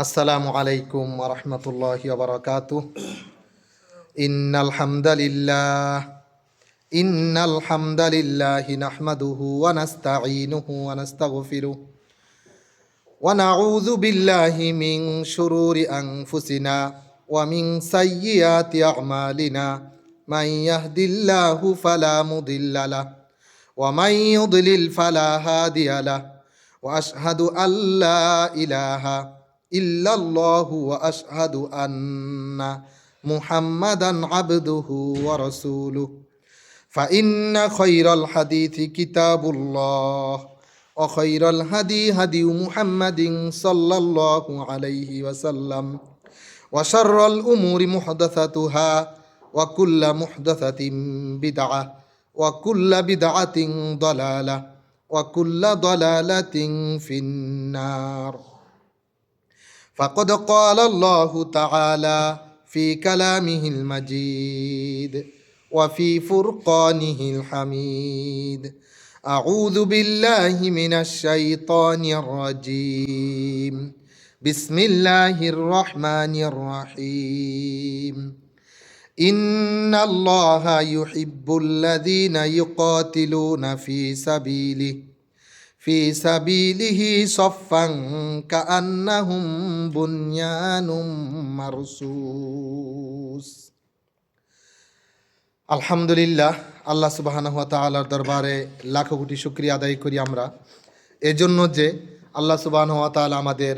السلام عليكم ورحمة الله وبركاته إن الحمد لله إن الحمد لله نحمده ونستعينه ونستغفره ونعوذ بالله من شرور أنفسنا ومن سيئات أعمالنا من يهد الله فلا مضل له ومن يضلل فلا هادي له واشهد ان لا اله الا الله واشهد ان محمدا عبده ورسوله فان خير الحديث كتاب الله وخير الهدي هدي محمد صلى الله عليه وسلم وشر الامور محدثاتها وكل محدثه بدعه وكل بدعه ضلاله وكل ضلاله في النار فقد قال الله تعالى في كلامه المجيد وفي فرقانه الحميد اعوذ بالله من الشيطان الرجيم بسم الله الرحمن الرحيم ان الله يحب الذين يقاتلون في سبيله ফি সাবিলিহি সফাং কাআন্নাহুম বুনয়ানুম আলহামদুলিল্লাহ, আল্লাহ সুবাহানহ তালার দরবারে লাখো কোটি শুক্রিয়া আদায় করি আমরা। এজন্য যে আল্লাহ সুবাহানহ তাল আমাদের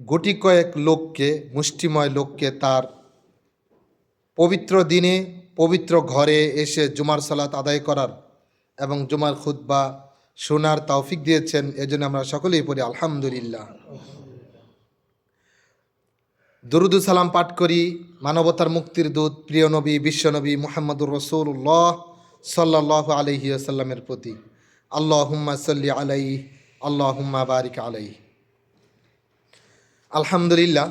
গুটি কয়েক লোককে, মুষ্টিময় লোককে তার পবিত্র দিনে, পবিত্র ঘরে এসে জুমার সালাত আদায় করার এবং জুমার খুদ্া শোনার তৌফিক দিয়েছেন, এজন্য আমরা সকলেই পড়ি, আলহামদুলিল্লাহ। দরুদু সালাম পাঠ করি, মানবতার মুক্তির দূত, প্রিয় নবী বিশ্বনবী মুহাম্মদুর রসুল্লাহ সাল্লাহ আলহি আসাল্লামের প্রতি। আল্লাহ হুম্মা সাল্লি আলাই আল্লাহ হুম্মা বারিক আলাই আলহামদুলিল্লাহ,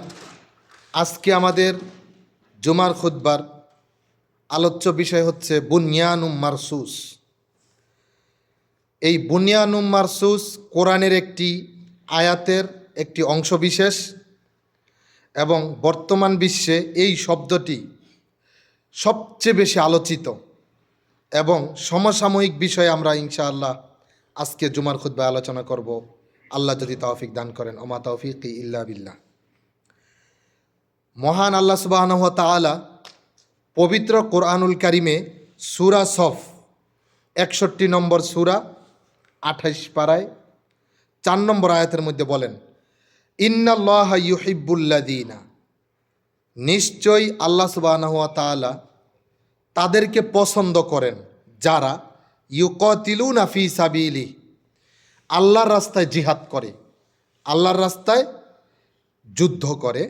আজকে আমাদের জুমার খুদ্বার আলোচ্য বিষয় হচ্ছে বুনিয়ান বুনিয়ানুম মারসুস। এই বুনিয়ানুম মারসুস কোরআনের একটি আয়াতের একটি অংশবিশেষ এবং বর্তমান বিশ্বে এই শব্দটি সবচেয়ে বেশি আলোচিত এবং সমসাময়িক বিষয়ে আমরা ইনশাআল্লাহ আজকে জুমার খুদ্া আলোচনা করব। আল্লাহ যদি তৌফিক দান করেন। ওমা তৌফিক ইল্লা বিল্লাহ। মহান আল্লাহ সুবাহ তালা পবিত্র কোরআনুল কারিমে সুরা সফ একষট্টি নম্বর সুরা আঠাইশ পাড়ায় চার নম্বর আয়াতের মধ্যে বলেন, ইন্নাল্লাহ ইউহিবুল্লাদিনা নিশ্চয়ই আল্লাহ সুবাহ তাদেরকে পছন্দ করেন যারা ইউকতিলুন আফি সাবিলি আল্লাহর রাস্তায় জিহাদ করে, আল্লাহর রাস্তায় যুদ্ধ করে।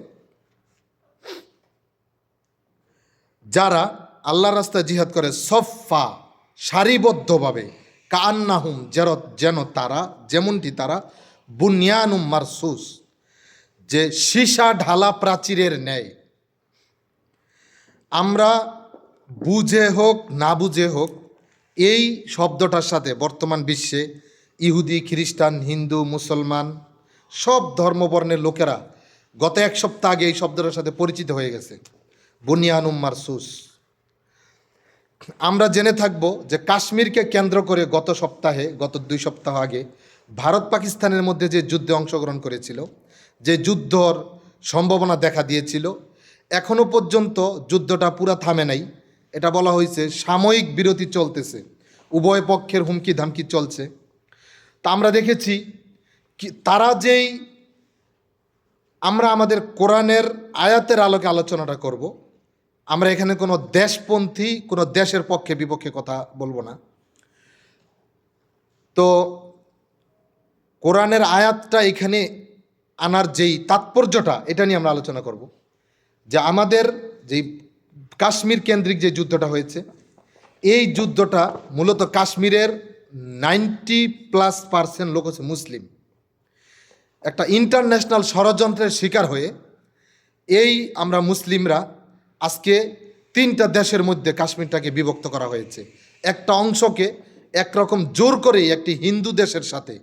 যারা আল্লাহর রাস্তায় জিহাদ করে সফা, সারিবদ্ধভাবে কান্নাহুম যেন যেন তারা, যেমনটি তারা, বুনিয়ানুম মারসুস, যে সীসা ঢালা প্রাচীরের ন্যায়। আমরা বুঝে হোক, না বুঝে হোক, এই শব্দটার সাথে বর্তমান বিশ্বে ইহুদি, খ্রিস্টান, হিন্দু, মুসলমান, সব ধর্মবর্ণের লোকেরা গত এক সপ্তাহ আগে এই শব্দটার সাথে পরিচিত হয়ে গেছে। বুনিয়ানুম মারসুস। আমরা জেনে থাকব যে কাশ্মীরকে কেন্দ্র করে গত সপ্তাহে, গত দুই সপ্তাহ আগে ভারত পাকিস্তানের মধ্যে যে যুদ্ধে অংশগ্রহণ করেছিল, যে যুদ্ধর সম্ভাবনা দেখা দিয়েছিল এখনও পর্যন্ত যুদ্ধটা পুরা থামে নাই। এটা বলা হয়েছে সাময়িক বিরতি চলতেছে। উভয় পক্ষের হুমকি ধামকি চলছে। তা আমরা দেখেছি কি, তারা যেই আমরা আমাদের কোরআনের আয়াতের আলোকে আলোচনাটা করব আমরা এখানে কোনো দেশপন্থী, কোনো দেশের পক্ষে বিপক্ষে কথা বলব না। তো কোরআনের আয়াতটা এখানে আনার যেই তাৎপর্যটা, এটা নিয়ে আমরা আলোচনা করব। যে আমাদের যেই কাশ্মীর কেন্দ্রিক যে যুদ্ধটা হয়েছে, এই যুদ্ধটা মূলত কাশ্মীরের নাইনটি প্লাস পার্সেন্ট লোক হচ্ছে মুসলিম। একটা ইন্টারন্যাশনাল ষড়যন্ত্রের শিকার হয়ে এই আমরা মুসলিমরা আজকে তিনটা দেশের মধ্যে কাশ্মীরটাকে বিভক্ত করা হয়েছে। একটা অংশকে একরকম জোর করেই একটি হিন্দু দেশের সাথে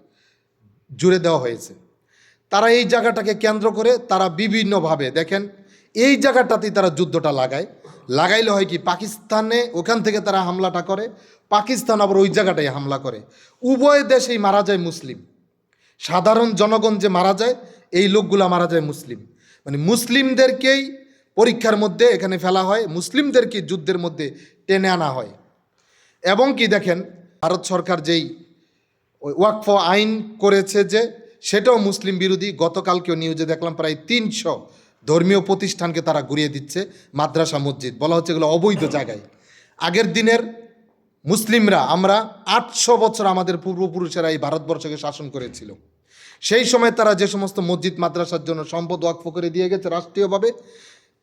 জুড়ে দেওয়া হয়েছে। তারা এই জায়গাটাকে কেন্দ্র করে তারা বিভিন্নভাবে, দেখেন, এই জায়গাটাতেই তারা যুদ্ধটা লাগায়। লাগাইলে হয় কি, পাকিস্তানে ওখান থেকে তারা হামলাটা করে, পাকিস্তান আবার ওই জায়গাটায় হামলা করে। উভয় দেশেই মারা যায় মুসলিম। সাধারণ জনগণ যে মারা যায়, এই লোকগুলা মারা যায় মুসলিম। মানে মুসলিমদেরকেই পরীক্ষার মধ্যে এখানে ফেলা হয়, মুসলিমদেরকে যুদ্ধের মধ্যে টেনে আনা হয়। এবং কি দেখেন, ভারত সরকার যেই ওয়াকফ আইন করেছে যে, সেটাও মুসলিম বিরোধী, গতকালকেও নিউজে দেখলাম প্রায় তিনশো ধর্মীয় প্রতিষ্ঠানকে তারা ঘুরিয়ে দিচ্ছে, মাদ্রাসা, মসজিদ, বলা হচ্ছে এগুলো অবৈধ জায়গায়। আগের দিনের মুসলিমরা, আমরা আটশো বছর আমাদের পূর্বপুরুষেরা এই ভারতবর্ষকে শাসন করেছিল। সেই সময় তারা যে সমস্ত মসজিদ, মাদ্রাসার জন্য সম্পদ ওয়াকফ করে দিয়ে গেছে রাষ্ট্রীয়ভাবে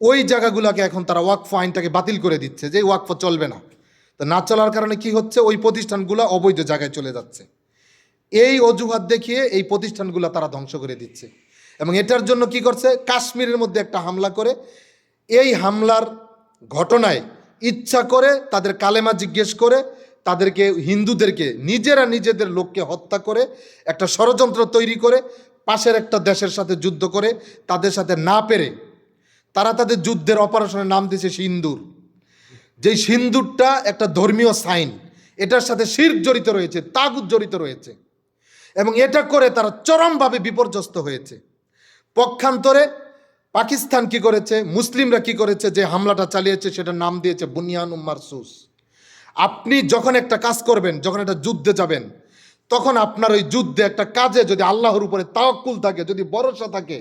ওই জায়গাগুলোকে এখন তারা ওয়াকফ আইনটাকে বাতিল করে দিচ্ছে, যে ওয়াকফ চলবে না। তো না চলার কারণে কি হচ্ছে? ওই প্রতিষ্ঠানগুলো অবৈধ জায়গায় চলে যাচ্ছে। এই অজুহাত দেখিয়ে এই প্রতিষ্ঠানগুলো তারা ধ্বংস করে দিচ্ছে। এবং এটার জন্য কি করছে? কাশ্মীরের মধ্যে একটা হামলা করে। এই হামলার ঘটনায় ইচ্ছা করে তাদের কালেমা জিজ্ঞেস করে, তাদেরকে হিন্দুদেরকে, নিজেরা নিজেদের লোককে হত্যা করে, একটা ষড়যন্ত্র তৈরি করে, পাশের একটা দেশের সাথে যুদ্ধ করে, তাদের সাথে না পেরে তারা তাদের যুদ্ধের অপারেশনের নাম দিয়েছে সিন্দুর। যেই সিন্দুরটা একটা ধর্মীয় সাইন, এটার সাথে শির জড়িত রয়েছে তাগুদ জড়িত রয়েছে, এবং এটা করে তারা চরমভাবে বিপর্যস্ত হয়েছে। পক্ষান্তরে পাকিস্তান কি করেছে, মুসলিমরা কি করেছে, যে হামলাটা চালিয়েছে, সেটার নাম দিয়েছে বুনিয়ান মারসুস। আপনি যখন একটা কাজ করবেন, যখন একটা যুদ্ধে যাবেন, তখন আপনার ওই যুদ্ধে একটা কাজে যদি আল্লাহর উপরে তাওয়াক্কুল থাকে, যদি ভরসা থাকে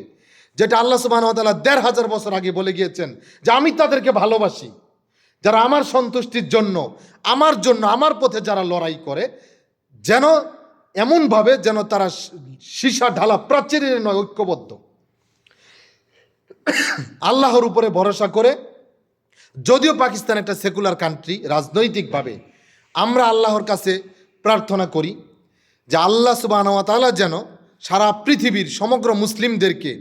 যেটা আল্লাহ সুবাহ দেড় হাজার বছর আগে বলে গিয়েছেন যে আমি তাদেরকে ভালোবাসি। যারা আমার সন্তুষ্টির জন্য, আমার জন্য, আমার পথে যারা লড়াই করে, যেন এমনভাবে যেন তারা সীসা ঢালা প্রাচীরের নয় ঐক্যবদ্ধ। আল্লাহর উপরে ভরসা করে, যদিও পাকিস্তান একটা সেকুলার কান্ট্রি রাজনৈতিকভাবে, আমরা আল্লাহর কাছে প্রার্থনা করি যে আল্লাহ সুবাহতালা যেন সারা পৃথিবীর সমগ্র মুসলিমদেরকে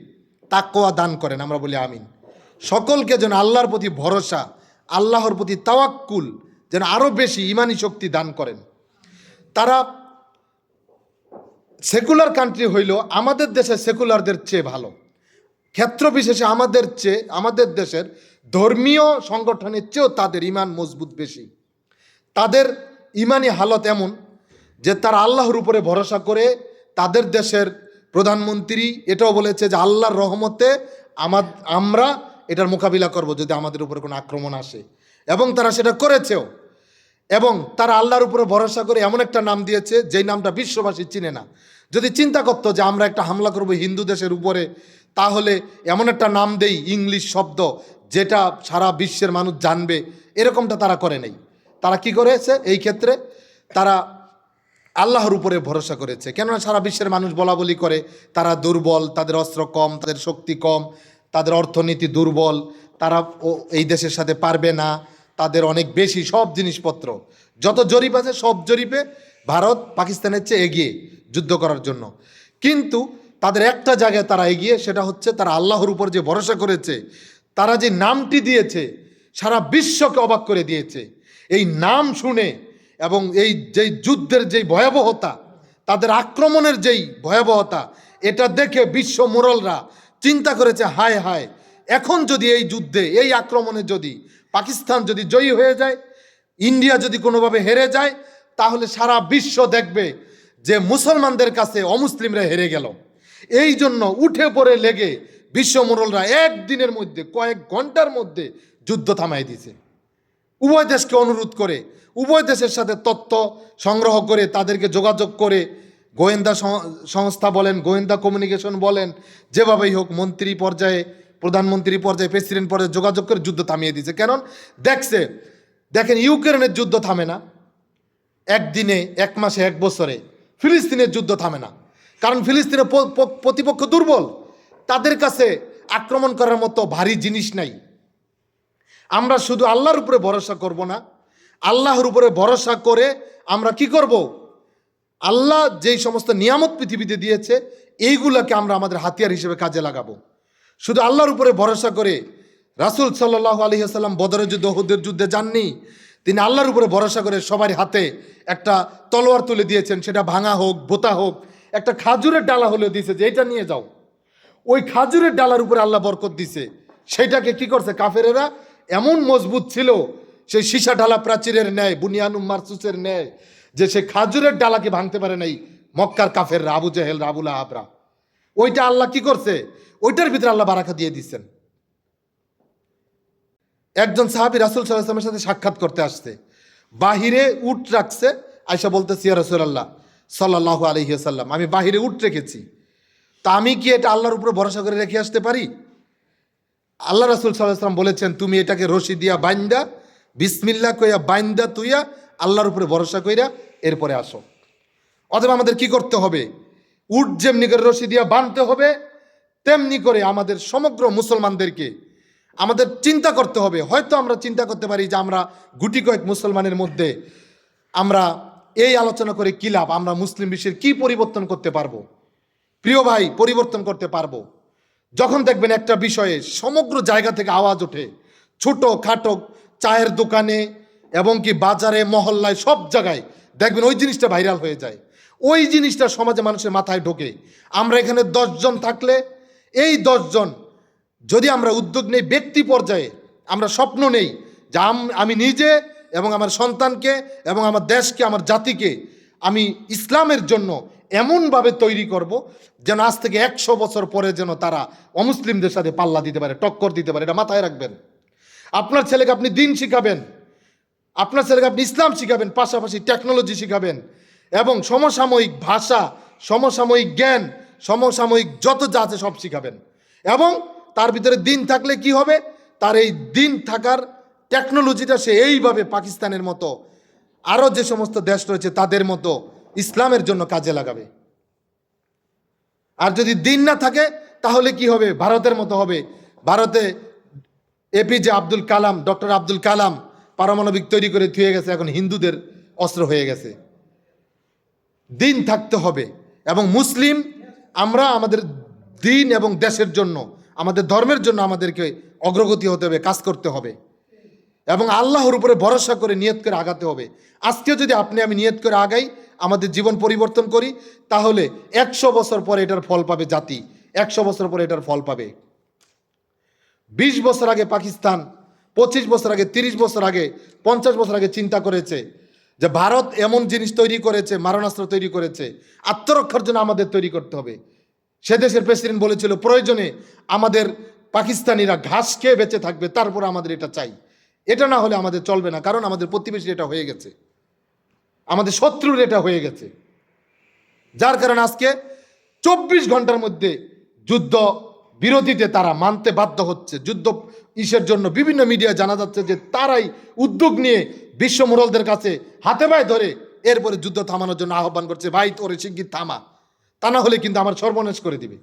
তাকোয়া দান করেন, আমরা বলি আমিন। সকলকে যেন আল্লাহর প্রতি ভরসা, আল্লাহর প্রতি তাওয়াক্কুল, যেন আরও বেশি ইমানি শক্তি দান করেন। তারা সেকুলার কান্ট্রি হইল, আমাদের দেশে সেকুলারদের চেয়ে ভালো। ক্ষেত্র বিশেষে আমাদের চেয়ে, আমাদের দেশের ধর্মীয় সংগঠনের চেয়েও তাদের ইমান মজবুত বেশি। তাদের ইমানি হালত এমন যে তারা আল্লাহর উপরে ভরসা করে তাদের দেশের প্রধানমন্ত্রী এটাও বলেছে যে আল্লাহর রহমতে আমার, আমরা এটার মোকাবিলা করব যদি আমাদের উপরে কোনো আক্রমণ আসে। এবং তারা সেটা করেছেও। এবং তারা আল্লাহর উপরে ভরসা করে এমন একটা নাম দিয়েছে, যেই নামটা বিশ্ববাসী চিনে না। যদি চিন্তা করতো যে আমরা একটা হামলা করব হিন্দু দেশের উপরে, তাহলে এমন একটা নাম দেই, ইংলিশ শব্দ, যেটা সারা বিশ্বের মানুষ জানবে। এরকমটা তারা করে নেই। তারা কি করেছে? এই ক্ষেত্রে তারা আল্লাহর উপরে ভরসা করেছে। কেননা সারা বিশ্বের মানুষ বলা বলি করে, তারা দুর্বল, তাদের অস্ত্র কম, তাদের শক্তি কম, তাদের অর্থনীতি দুর্বল, তারা এই দেশের সাথে পারবে না, তাদের অনেক বেশি সব জিনিসপত্র। যত জরিপ আছে, সব জরিপে ভারত পাকিস্তানের চেয়ে এগিয়ে যুদ্ধ করার জন্য। কিন্তু তাদের একটা জায়গায় তারা এগিয়ে, সেটা হচ্ছে তারা আল্লাহর উপর যে ভরসা করেছে, তারা যে নামটি দিয়েছে, সারা বিশ্বকে অবাক করে দিয়েছে। এই নাম শুনে এবং এই যেই যুদ্ধের যেই ভয়াবহতা, তাদের আক্রমণের যেই ভয়াবহতা, এটা দেখে বিশ্ব মোরলরা চিন্তা করেছে, হায় হায়, এখন যদি এই যুদ্ধে, এই আক্রমণে যদি পাকিস্তান যদি জয়ী হয়ে যায়, ইন্ডিয়া যদি কোনোভাবে হেরে যায়, তাহলে সারা বিশ্ব দেখবে যে মুসলমানদের কাছে অমুসলিমরা হেরে গেল। এই জন্য উঠে পড়ে লেগে বিশ্ব মোরলরা একদিনের মধ্যে, কয়েক ঘণ্টার মধ্যে যুদ্ধ থামাই দিয়েছে। উভয় দেশকে অনুরোধ করে, উভয় দেশের সাথে তথ্য সংগ্রহ করে তাদেরকে যোগাযোগ করে গোয়েন্দা সংস্থা বলেন, গোয়েন্দা কমিউনিকেশন বলেন, যেভাবেই হোক মন্ত্রী পর্যায়ে, প্রধানমন্ত্রী পর্যায়ে প্রেসিডেন্ট পর্যায়ে যোগাযোগ করে যুদ্ধ থামিয়ে দিয়েছে। কেন দেখছে, দেখেন ইউক্রেনের যুদ্ধ থামে না। একদিনে, এক মাসে, এক বছরে ফিলিস্তিনের যুদ্ধ থামে না। কারণ ফিলিস্তিনের প্রতিপক্ষ দুর্বল। তাদের কাছে আক্রমণ করার মতো ভারী জিনিস নাই। আমরা শুধু আল্লাহর উপরে ভরসা করব না, আল্লাহর উপরে ভরসা করে আমরা কি করব? আল্লাহ যেই সমস্ত নিয়ামত পৃথিবীতে দিয়েছে, এইগুলোকে আমরা আমাদের হাতিয়ার হিসেবে কাজে লাগাবো। শুধু আল্লাহর উপরে ভরসা করে রাসুল সাল্লাহ আলী আসাল্লাম বদরের যুদ্ধ হুদের যুদ্ধে যাননি, তিনি আল্লাহর উপরে ভরসা করে সবার হাতে একটা তলোয়ার তুলে দিয়েছেন, সেটা ভাঙা হোক বোতা হোক, একটা খাজুরের ডালা হলেও দিয়েছে যে এটা নিয়ে যাও। ওই খাজুরের ডালার উপরে আল্লাহ বরকত দিছে, সেটাকে কি করছে কাফেরেরা এমন মজবুত ছিল, সেই সীসা ঢালা প্রাচীরের ন্যায় বুনিয়ানুম মারসুসের ন্যায়, যে সে খাজুরের ডালাকে ভাঙতে পারে নাই, মক্কার কাফের আবু জেহেল রাবুল আবরা ওইটা আল্লাহ কি করছে? ওইটার ভিতরে আল্লাহ বারাকা দিয়ে দিচ্ছেন। একজন সাহাবি রাসুল সাল্লাহামের সাথে সাক্ষাৎ করতে আসছে। বাহিরে উট রাখছে আয়সা বলতে সিয়া রসুল্লাহ সাল্লাহ আলহিহাসাল্লাম আমি বাহিরে উট রেখেছি। তা আমি কি এটা আল্লাহর উপরে ভরসা করে রেখে আসতে পারি? আল্লাহ রাসুল সাল্লাহাম বলেছেন, তুমি এটাকে রশি দিয়া বাইন্দা, বিসমিল্লা কইয়া বাইন্দা তুইয়া আল্লাহর উপরে ভরসা কইরা এরপরে আসো। অথবা আমাদের কি করতে হবে? উট যেমনি করে রশি দিয়া বাঁধতে হবে, তেমনি করে আমাদের সমগ্র মুসলমানদেরকে আমাদের চিন্তা করতে হবে। হয়তো আমরা চিন্তা করতে পারি যে আমরা গুটি কয়েক মুসলমানের মধ্যে আমরা এই আলোচনা করে কি লাভ? আমরা মুসলিম বিশ্বের কি পরিবর্তন করতে পারব? প্রিয় ভাই, পরিবর্তন করতে পারব। যখন দেখবেন একটা বিষয়ে সমগ্র জায়গা থেকে আওয়াজ ওঠে, ছোট খাটো চায়ের দোকানে এবং কি বাজারে, মহল্লায়, সব জায়গায় দেখবেন ওই জিনিসটা ভাইরাল হয়ে যায়। ওই জিনিসটা সমাজে মানুষের মাথায় ঢোকে। আমরা এখানে দশজন থাকলে এই দশজন, যদি আমরা উদ্যোগ নেই, ব্যক্তি পর্যায়ে আমরা স্বপ্ন নেই যে আম- আমি নিজে এবং আমার সন্তানকে এবং আমার দেশকে, আমার জাতিকে আমি ইসলামের জন্য এমনভাবে তৈরি করব যেন আজ থেকে একশো বছর পরে যেন তারা অমুসলিমদের সাথে পাল্লা দিতে পারে, টক্কর দিতে পারে, এটা মাথায় রাখবেন। আপনার ছেলেকে আপনি দিন শিখাবেন, আপনার ছেলেকে আপনি ইসলাম শিখাবেন, পাশাপাশি টেকনোলজি শিখাবেন এবং সমসাময়িক ভাষা, সমসাময়িক জ্ঞান, সমসাময়িক যত যা আছে সব শিখাবেন। এবং তার ভিতরে দিন থাকলে কি হবে? তার এই দিন থাকার টেকনোলজিটা সে এইভাবে পাকিস্তানের মতো, আরও যে সমস্ত দেশ রয়েছে তাদের মতো ইসলামের জন্য কাজে লাগাবে। আর যদি দিন না থাকে, তাহলে কি হবে? ভারতের মতো হবে। ভারতে এপিজে আব্দুল কালাম, ডক্টর আব্দুল কালাম পারমাণবিক তৈরি করে থুয়ে গেছে, এখন হিন্দুদের অস্ত্র হয়ে গেছে। দিন থাকতে হবে এবং মুসলিম, আমরা আমাদের দিন এবং দেশের জন্য, আমাদের ধর্মের জন্য আমাদেরকে অগ্রগতি হতে হবে, কাজ করতে হবে। এবং আল্লাহর উপরে ভরসা করে নিয়ত করে আগাতে হবে। আজকে যদি আপনি আমি নিয়ত করে আগাই আমাদের জীবন পরিবর্তন করি, তাহলে একশো বছর পরে এটার ফল পাবে জাতি, একশো বছর পরে এটার ফল পাবে। বিশ বছর আগে পাকিস্তান, পঁচিশ বছর আগে, তিরিশ বছর আগে, পঞ্চাশ বছর আগে চিন্তা করেছে যে ভারত এমন জিনিস তৈরি করেছে, মারণাস্ত্র তৈরি করেছে, আত্মরক্ষার জন্য আমাদের তৈরি করতে হবে। সে দেশের প্রেসিডেন্ট বলেছিল, প্রয়োজনে আমাদের পাকিস্তানিরা ঘাস খেয়ে বেঁচে থাকবে, তারপরে আমাদের এটা চাই। এটা না হলে আমাদের চলবে না, কারণ আমাদের প্রতিবেশী এটা হয়ে গেছে। আমাদের শত্রুর এটা হয়ে গেছে। যার কারণে আজকে চব্বিশ ঘণ্টার মধ্যে যুদ্ধ বিরোধীতে তারা মানতে বাধ্য হচ্ছে। যুদ্ধ ইসের জন্য বিভিন্ন মিডিয়া জানা যাচ্ছে যে তারাই উদ্যোগ নিয়ে বিশ্ব মোড়লদের কাছে হাতে পায়ে ধরে এরপরে যুদ্ধ থামানোর জন্য আহ্বান করছে, ভাই, তোরে শিগগির থামা। তা না হলে কিন্তু আমার সর্বনাশ করে দিবে।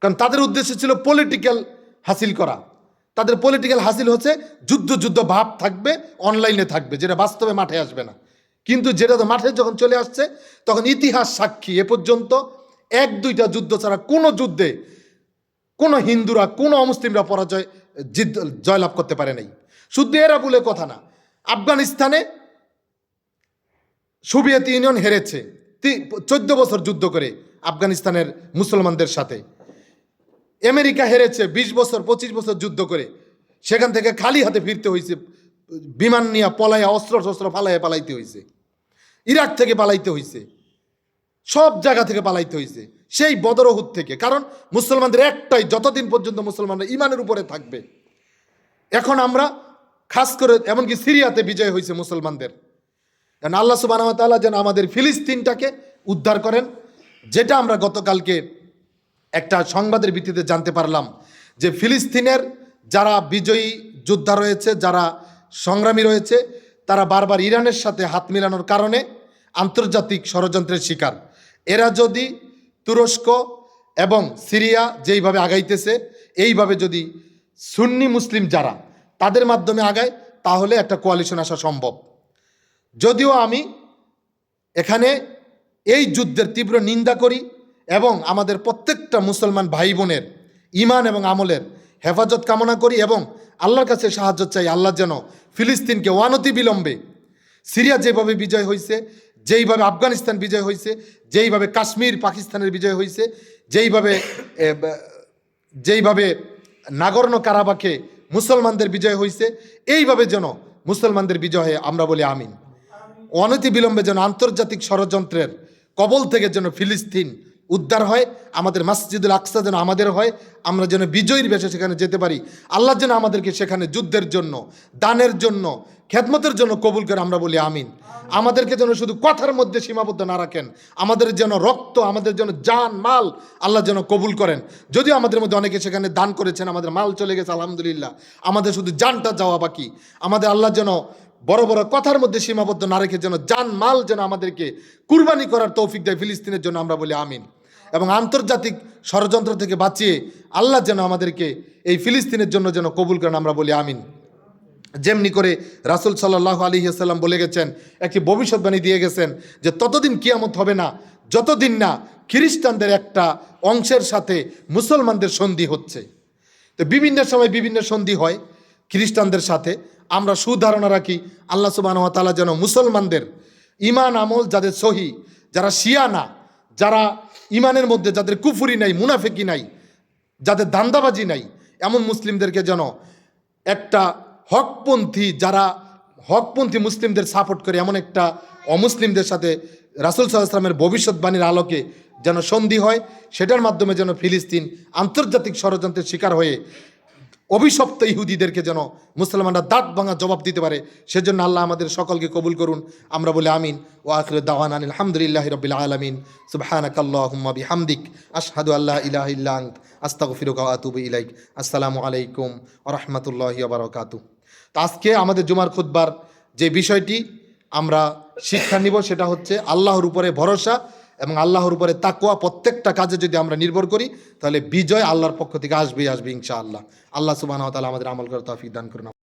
কারণ তাদের উদ্দেশ্য ছিল পলিটিক্যাল হাসিল করা। তাদের পলিটিক্যাল হাসিল হচ্ছে যুদ্ধ যুদ্ধ ভাব থাকবে অনলাইনে থাকবে, যেটা বাস্তবে মাঠে আসবে না। কিন্তু যেটা তো মাঠে যখন চলে আসছে, তখন ইতিহাস সাক্ষী। এ পর্যন্ত এক, দুইটা যুদ্ধ ছাড়া কোনো যুদ্ধে কোনো হিন্দুরা, কোনো অমুসলিমরা পরাজয়, জিদ, জয়লাভ করতে পারে নাই। শুধু এরা বলে কথা না, আফগানিস্তানে সোভিয়েত ইউনিয়ন হেরেছে। চোদ্দ বছর যুদ্ধ করে আফগানিস্তানের মুসলমানদের সাথে। আমেরিকা হেরেছে, বিশ বছর, পঁচিশ বছর যুদ্ধ করে। সেখান থেকে খালি হাতে ফিরতে হয়েছে বিমান নিয়ে পলাইয়া অস্ত্র শস্ত্র পালাইয়া পালাইতে হয়েছে ইরাক থেকে পালাইতে হয়েছে সব জায়গা থেকে পালাইতে হয়েছে সেই বদরহুদ থেকে। কারণ মুসলমানদের একটাই, যতদিন পর্যন্ত মুসলমানরা ইমানের উপরে থাকবে। এখন আমরা খাস করে, এমনকি সিরিয়াতে বিজয় হয়েছে মুসলমানদের। কারণ আল্লাহ সুবাহ যেন আমাদের ফিলিস্তিনটাকে উদ্ধার করেন, যেটা আমরা গতকালকে একটা সংবাদের ভিত্তিতে জানতে পারলাম যে ফিলিস্তিনের যারা বিজয়ী যোদ্ধা রয়েছে, যারা সংগ্রামী রয়েছে, তারা বারবার ইরানের সাথে হাত মিলানোর কারণে আন্তর্জাতিক ষড়যন্ত্রের শিকার। এরা যদি তুরস্ক এবং সিরিয়া যেইভাবে আগাইতেছে, এইভাবে যদি সুন্নি মুসলিম যারা তাদের মাধ্যমে আগায়, তাহলে একটা কোয়ালিশন আসা সম্ভব। যদিও আমি এখানে এই যুদ্ধের তীব্র নিন্দা করি এবং আমাদের প্রত্যেকটা মুসলমান ভাই বোনের ইমান এবং আমলের হেফাজত কামনা করি এবং আল্লাহর কাছে সাহায্য চাই আল্লাহ যেন ফিলিস্তিনকে ওয়ানতি বিলম্বে সিরিয়া যেভাবে বিজয় হয়েছে যেইভাবে আফগানিস্তান বিজয় হয়েছে যেইভাবে কাশ্মীর পাকিস্তানের বিজয় হয়েছে যেইভাবে যেইভাবে নাগর্ণ কারাবাকে মুসলমানদের বিজয় হয়েছে এইভাবে যেন মুসলমানদের বিজয় হয় আমরা বলি আমিন। অনতি বিলম্বে যেন আন্তর্জাতিক ষড়যন্ত্রের কবল থেকে যেন ফিলিস্তিন উদ্ধার হয়, আমাদের মসজিদুল আকসা যেন আমাদের হয়, আমরা যেন বিজয়ীর বেশে সেখানে যেতে পারি। আল্লাহ যেন আমাদেরকে সেখানে যুদ্ধের জন্য, দানের জন্য, খেদমতের জন্য কবুল করে আমরা বলি আমিন। আমাদেরকে যেন শুধু কথার মধ্যে সীমাবদ্ধ না রাখেন, আমাদের যেন রক্ত, আমাদের যেন জান, মাল আল্লাহ যেন কবুল করেন। যদিও আমাদের মধ্যে অনেকে সেখানে দান করেছেন, আমাদের মাল চলে গেছে, আলহামদুলিল্লাহ। আমাদের শুধু জানটা যাওয়া বাকি। আমাদের আল্লাহ যেন বড় বড় কথার মধ্যে সীমাবদ্ধ না রেখে যেন জান, মাল যেন আমাদেরকে কুরবানি করার তৌফিক দেয় ফিলিস্তিনের জন্য আমরা বলি আমিন। এবং আন্তর্জাতিক ষড়যন্ত্র থেকে বাঁচিয়ে আল্লাহ যেন আমাদেরকে এই ফিলিস্তিনের জন্য যেন কবুল করেন, আমরা বলি আমিন। যেমনি করে রাসুল সাল্লাহ আলী আসাল্লাম বলে গেছেন, একটি ভবিষ্যৎবাণী দিয়ে গেছেন যে ততদিন কিয়ামত হবে না, যতদিন না খ্রিস্টানদের একটা অংশের সাথে মুসলমানদের সন্ধি হচ্ছে। তো বিভিন্ন সময় বিভিন্ন সন্ধি হয় খ্রিস্টানদের সাথে। আমরা সুধারণা রাখি, আল্লাহ সুবাহ তালা যেন মুসলমানদের ইমান আমল যাদের সহি, যারা শিয়া না, যারা ইমানের মধ্যে যাদের কুফুরি নাই, মুনাফেকি নাই, যাদের দান্দাবাজি নাই, এমন মুসলিমদেরকে যেন একটা হকপন্থী যারা হকপন্থী মুসলিমদের সাপোর্ট করে, এমন একটা অমুসলিমদের সাথে রাসুল সাল্লাহামের ভবিষ্যৎবাণীর আলোকে যেন সন্ধি হয়, সেটার মাধ্যমে যেন ফিলিস্তিন আন্তর্জাতিক ষড়যন্ত্রের শিকার হয়ে অভিশপ্ত ইহুদিদেরকে যেন মুসলমানরা দাঁত ভাঙা জবাব দিতে পারে, সেজন্য আল্লাহ আমাদের সকলকে কবুল করুন। আমরা বলে আমিন। ও আখর দাওয়ান আলহামদুলিল্লাহ রবিল আলমিন। সুবাহানাক আল্লাহুম্মা বিহামদিক। আশহাদু আল্লাহ ইলাহ ইল্লা আন্ত। আস্তাগফিরুকা ওয়া আতুবু ইলাইক। আসসালামু আলাইকুম ওয়া রাহমাতুল্লাহি ওয়া বারাকাতুহু। তো আজকে আমাদের জুমার খুতবার যে বিষয়টি আমরা শিক্ষা নিব, সেটা হচ্ছে আল্লাহর উপরে ভরসা এবং আল্লাহর উপরে তাকুয়া প্রত্যেকটা কাজে যদি আমরা নির্ভর করি, তাহলে বিজয় আল্লাহর পক্ষ থেকে আসবেই, আসবে ইনশাআল্লাহ। আল্লাহ আল্লাহ সুবাহ তালা আমাদের আমল করে তৌফিক দান করুন।